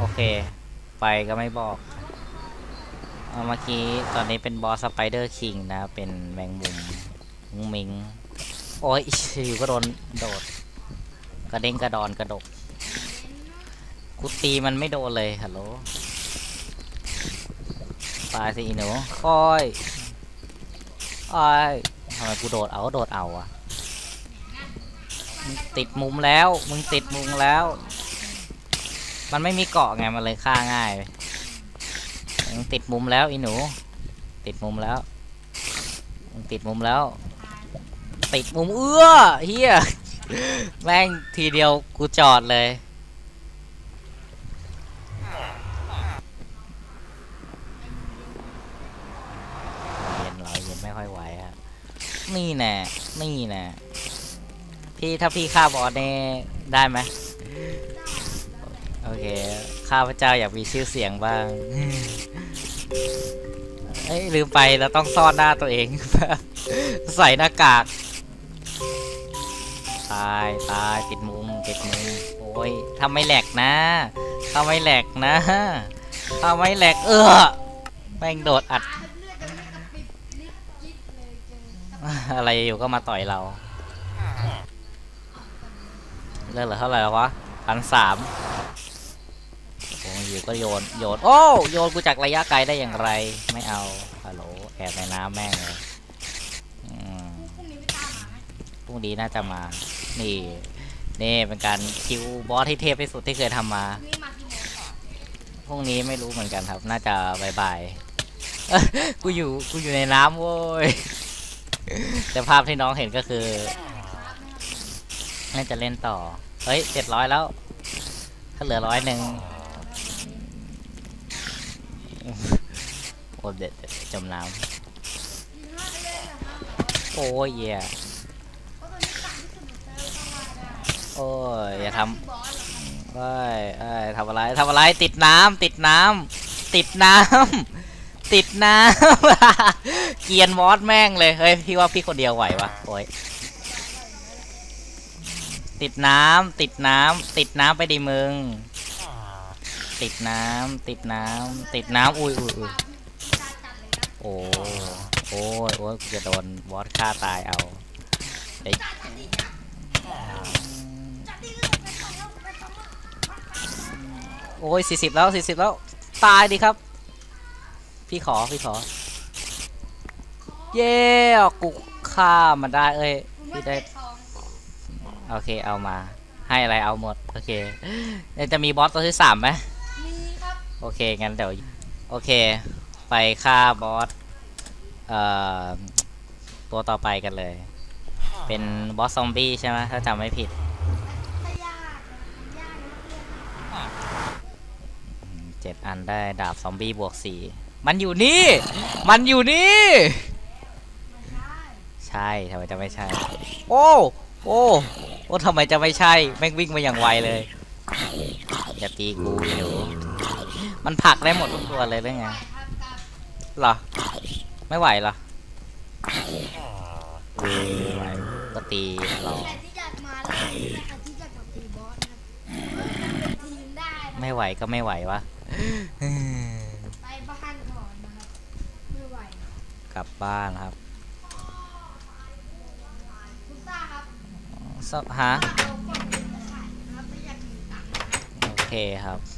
โอเค ไปก็ไม่บอกเมื่อกี้ตอนนี้เป็นบอสสไปเดอร์คิงนะ เป็นแมงมุมมุ้งมิง โอ้ยอยู่ก็โดนโดด กระเด้งกระดอนกระดกกูตีมันไม่โดนเลยฮัลโหลตายสิหนูคอยไอ้ายทำไมกูโดดเอาโดดเอาอะมึงติดมุมแล้ว มึงติดมุมแล้ว มันไม่มีเกาะไงมันเลยฆ่าง่ายมึงติดมุมแล้วอีหนู ติดมุมแล้วมึงติดมุมแล้ว ติดมุมเอื้อเฮียแม่งทีเดียวกูจอดเลย เย็นเหรอเย็นไม่ค่อยไหวอะนี่แน่นี่แน่พี่ถ้าพี่ฆ่าบอสเน่ได้ไหม ข้าพเจ้าอยากมีชื่อเสียงบ้าง เอ้ยลืมไปเราต้องซ่อนหน้าตัวเอง ใส่หน้ากาก ตายตายติดมุมติดมุมโอ้ยทำไม่แหลกนะทำไม่แหลกนะทำไม่แหลกเออแม่งโดดอัด อะไรอยู่ก็มาต่อยเราเลิกเหลือเท่าไหร่แล้ววะพันสาม อยู่ก็โยนโยนโอ้โยนกูจากระยะไกลได้อย่างไร ไม่เอาฮัลโหลแอบในน้ำแม่งเลยอืมพรุ่งนี้ไปตามหาไหมพรุ่งนี้น่าจะมา นี่นี่เป็นการคิวบอสที่เทพที่สุดที่เคยทำมาพรุ่งนี้มากี่โมงนพรุ่งนี้ไม่รู้เหมือนกันครับ น่าจะบายๆเอ้ยกูอยู่กูอยู่ในน้ำโว้ยแต่ภาพที่น้องเห็นก็คือน่าจะเล่นต่อ เฮ้ยเจ็ดร้อยแล้ว ถ้าเหลือร้อยหนึ่ง โอ้เด็ดเด็ดจมน้ำโอ้ยเหี้ยเพราะตอนนี้ต่างที่สุดในเซิร์ฟต้องมาได้โอ้ยอย่าทำเอ้ยเอ้ยทำอะไรทำอะไรติดน้ำติดน้ำติดน้ำติดน้ำเกียนมอสแม่งเลยเฮ้ยพี่ว่าพี่คนเดียวไหววะโอ้ยติดน้ำติดน้ำติดน้ำไปดิมึง ติดน้ำติดน้ำติดน้ำอุ้ยอุ้ยอุ้ยโอ้โอ้ยโอ้ยกูจะโดนบอสฆ่าตายเอาไอ้โอ้ยสี่สิบแล้วสี่สิบแล้ว ตายดีครับ พี่ขอพี่ขอ เย้กูฆ่ามันได้เอ้ยพี่ได้ โอเคเอามา ให้อะไรเอาหมด โอเคจะมีบอสตัวที่สามไหม โอเค งั้นเดี๋ยว โอเค ไปฆ่าบอส เอ่อ ตัวต่อไปกันเลย เป็นบอสซอมบี้ใช่ไหมถ้าจำไม่ผิดเจ็ดอันได้ดาบซอมบี้บวกสี่มันอยู่นี่ มันอยู่นี่ ใช่ทำไมจะไม่ใช่ โอ้ โอ้ โอ้ทำไมจะไม่ใช่ แม่งวิ่งมาอย่างไวเลยอย่าตีกูเดี๋ยว มันผลักได้หมดทุกตัวเลยหรือไงไปครับกับเหรอ ไม่ไหวเหรอไม่ไหวก็ตีเราแต่ที่อยากมาแล้วแต่ที่อยากกับตีบอสนะครับทีมได้นะไม่ไหวก็ไม่ไหววะไปบ้านก่อนนะครับไม่ไหวกลับบ้านครับคุณต้าครับสฮะเอากล่องไปขายนะครับไม่อยากมีตังค์โอเคครับเก็บไปขาย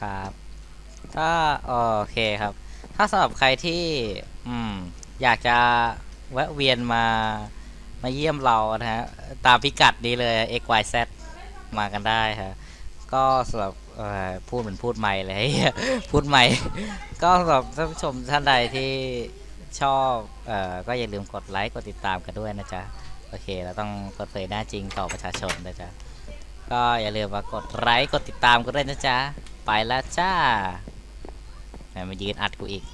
ครับ ถ้าโอเคครับ ถ้าสำหรับใครที่อืมอยากจะแวะเวียนมามาเยี่ยมเรานะฮะ ตามพิกัดนี้เลย x y z มากันได้ฮะก็สำหรับพูดเหมือนพูดใหม่เลยพูดใหม่ ก็สำหรับท่านผู้ชมท่านใดที่ชอบเอ่อก็อย่าลืมกดไลค์กดติดตามกันด้วยนะจ๊ะ โอเค เราต้องเปิดเผยหน้าจริงต่อประชาชนนะจ๊ะ ก็อย่าลืมมากดไลค์กดติดตามกันด้วยนะจ๊ะ ไปแล้วจ้าแหมมายืนอัดกูอีก